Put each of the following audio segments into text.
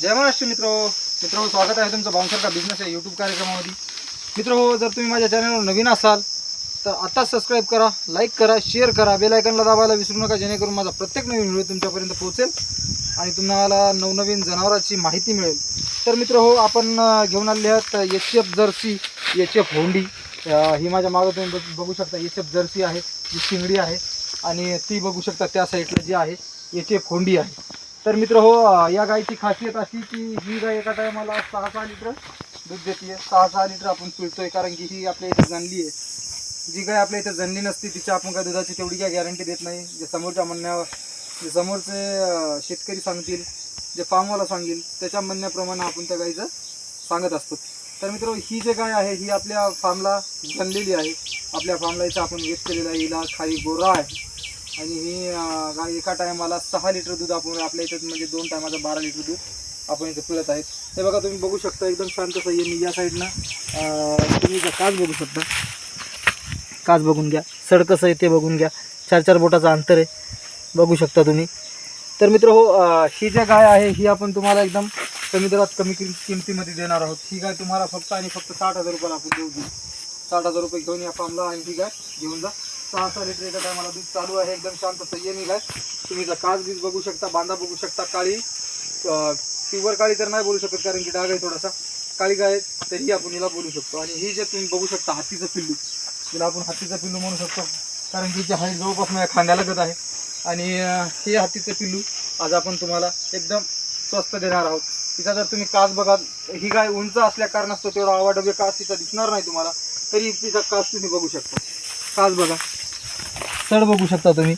जय महाराष्ट्र मित्र. मित्र हो स्वागत आहे तुमचं बाउन्सर बिझनेस आहे यूट्यूब कार्यक्रमामध्ये. मित्र हो जर तुम्ही माझ्या चॅनलवर नवीन असाल तर आत्ताच सबस्क्राईब करा लाईक करा शेअर करा बेलायकनला दाबायला विसरू नका जेणेकरून माझा प्रत्येक नवीन व्हिडिओ तुमच्यापर्यंत पोहोचेल आणि तुम्हाला नवनवीन जनावरांची माहिती मिळेल. तर मित्र हो आपण घेऊन आले आहात H F jersey H F hoodie ही माझ्या मागं तुम्ही बघ- बघू शकता एच एफ जर्सी आहे जी शिंगडी आहे आणि ती बघू शकता त्या साईडला जी आहे एच एफ होंडी आहे. तर मित्र हो या गायची खासियत अशी की ही गाय एका टायमाला सहा सहा लिटर दूध देते सहा सहा लिटर आपण पिळतोय कारण की ही आपल्या इथे जनली आहे. जी गाय आपल्या इथे जणली नसती तिच्या आपण काय दुधाची तेवढी काय गॅरंटी देत नाही. जे समोरच्या म्हणण्यावर जे समोरचे शेतकरी सांगतील जे फार्मवाला सांगेल त्याच्या म्हणण्याप्रमाणे आपण त्या गाईचं सांगत असतो. तर मित्र ही जे गाय आहे ही आपल्या फार्मला जणलेली आहे. आपल्या फार्मला इथं आपण वेस्ट केलेलं आहे. हिला खाली गोरा आहे. आणि ही गाय एका टायमाला सहा लिटर दूध आपण आपल्या इथं म्हणजे दोन टायमाचं बारा लिटर दूध आपण इथं पिळत आहेत. हे बघा तुम्ही बघू शकता एकदम शांत संयमी या साईडनं तुम्ही काच बघू शकता. काच बघून घ्या. सड कसं आहे ते बघून घ्या. चार चार बोटाचं अंतर आहे. बघू शकता तुम्ही. तर मित्र हो ही जी गाय आहे ही आपण तुम्हाला एकदम कमी दरात कमी किम किमतीमध्ये देणार आहोत. ही गाय तुम्हाला फक्त आणि फक्त साठ हजार रुपयाला आपण देऊ. देऊ साठ हजार रुपये घेऊन या फार्मला आणि ही गाय घेऊन जा. सहा सहा लिटर एका टायमाला दूध चालू आहे. एकदम शांत संयमी गाय तुम्ही इथं काच बीज बघू शकता बांधा बघू शकता काळी प्युअर काळी तर नाही बोलू शकत कारण की डाग आहे थोडासा. काळी गाय आहे, आपण हिला बोलू शकतो. आणि ही जे तुम्ही बघू शकता हातीचं पिल्लू. तिला आपण हातीचं पिल्लू म्हणू शकतो कारण की जे हाईट जवळपास माझ्या खांद्याला गत आहे. आणि हे हातीचं पिल्लू आज आपण तुम्हाला एकदम स्वस्त देणार आहोत. तिचा जर तुम्ही कास बघा ही गाय उंच असल्या कारणास्तव तेवढा आवाडबे कास तिचा दिसणार नाही तुम्हाला. तरी तिचा कास तुम्ही बघू शकता. कास बघा. सड बघू शकता तुम्ही.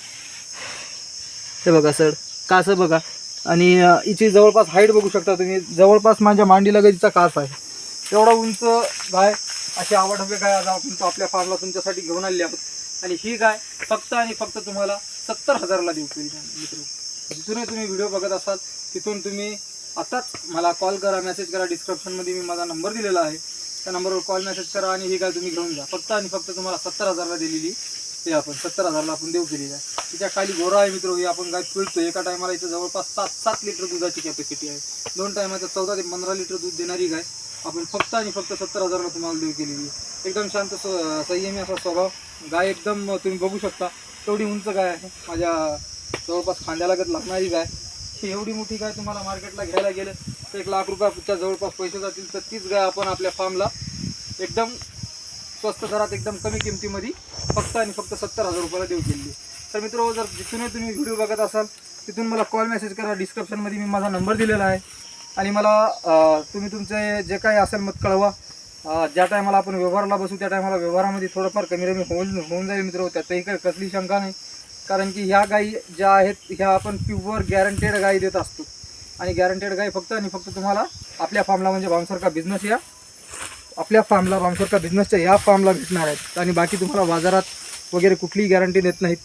हे बघा सड. कास बघा. आणि अं, हिची जवळपास हाईट बघू शकता तुम्ही. जवळपास माझ्या मांडीला तिचा कास आहे. एवढा उंच गाय अशी आवडवे गाय आज आपण तो आपल्या फार्मला तुमच्यासाठी घेऊन आलेली आहोत. आणि ही गाय फक्त आणि फक्त तुम्हाला सत्तर हजाराला देऊ. मित्र जिथूनही तुम्ही व्हिडिओ बघत असाल तिथून तुम्ही आताच मला कॉल करा मेसेज करा. डिस्क्रिप्शनमध्ये मी माझा नंबर दिलेला आहे. त्या नंबरवर कॉल मेसेज करा आणि ही गाय तुम्ही घेऊन जा. फक्त आणि फक्त तुम्हाला सत्तर हजारला दिलेली ते आपण सत्तर हजारला आपण देऊ केलेली आहे. तिच्या खाली गोरा आहे मित्र ही आपण गाय पिळतो एका टायमाला इथं जवळपास सात सात लिटर दुधाची कॅपॅसिटी आहे. दोन टायमाचं चौदा ते पंधरा लिटर दूध देणारी गाय. आपण फक्त आणि फक्त सत्तर हजारला तुम्हाला देऊ केलेली आहे. एकदम शांत स- संयमी असा स्वभाव. गाय एकदम तुम्ही बघू शकता तेवढी उंच गाय आहे. माझ्या जवळपास खांद्यालागत लागणारी गाय. ही एवढी मोठी गाय तुम्हाला मार्केटला घ्यायला गेलं तर एक लाख रुपयाच्या जवळपास पैसे जातील तर तीच गाय आपण आपल्या फार्मला एकदम स्वस्त दरात एकदम कमी किमतीमध्ये फक्त आणि फक्त सत्तर हजार रुपयाला देऊ केली. तर मित्र जर जिथूनही तुम्ही व्हिडिओ बघत असाल तिथून मला कॉल मेसेज करा. डिस्क्रिप्शनमध्ये मी माझा नंबर दिलेला आहे. आणि मला तुम्ही तुमचे जे काही असेल मत कळवा. ज्या टायमाला आपण व्यवहाराला बसू त्या टायमाला व्यवहारामध्ये थोडंफार कमी रमी होऊन होऊन जाईल मित्र त्यातही काही कसली शंका नाही. कारण की ह्या गायी ज्या आहेत ह्या आपण प्युअर गॅरंटेड गायी देत असतो. आणि गॅरंटेड गायी फक्त आणि फक्त तुम्हाला आपल्या फार्मला म्हणजे भाऊसारखा बिझनेस या आपल्या फार्मला रामसरका बिझनेसच्या या फार्मला भेटणार आहेत. आणि बाकी तुम्हाला बाजारात वगैरे कुठलीही गॅरंटी देत नाहीत.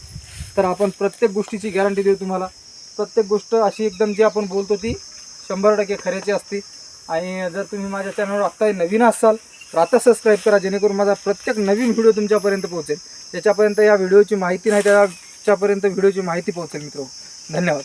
तर आपण प्रत्येक गोष्टीची गॅरंटी देऊ तुम्हाला. प्रत्येक गोष्ट अशी एकदम जी आपण बोलतो ती शंभर टक्के खऱ्याची असते. आणि जर तुम्ही माझ्या चॅनलवर आत्ताही नवीन असाल तर आता सबस्क्राईब करा जेणेकरून माझा प्रत्येक नवीन व्हिडिओ तुमच्यापर्यंत पोहोचेल. ज्याच्यापर्यंत या व्हिडिओची माहिती नाही त्याच्यापर्यंत व्हिडिओची माहिती पोहोचेल मित्र धन्यवाद.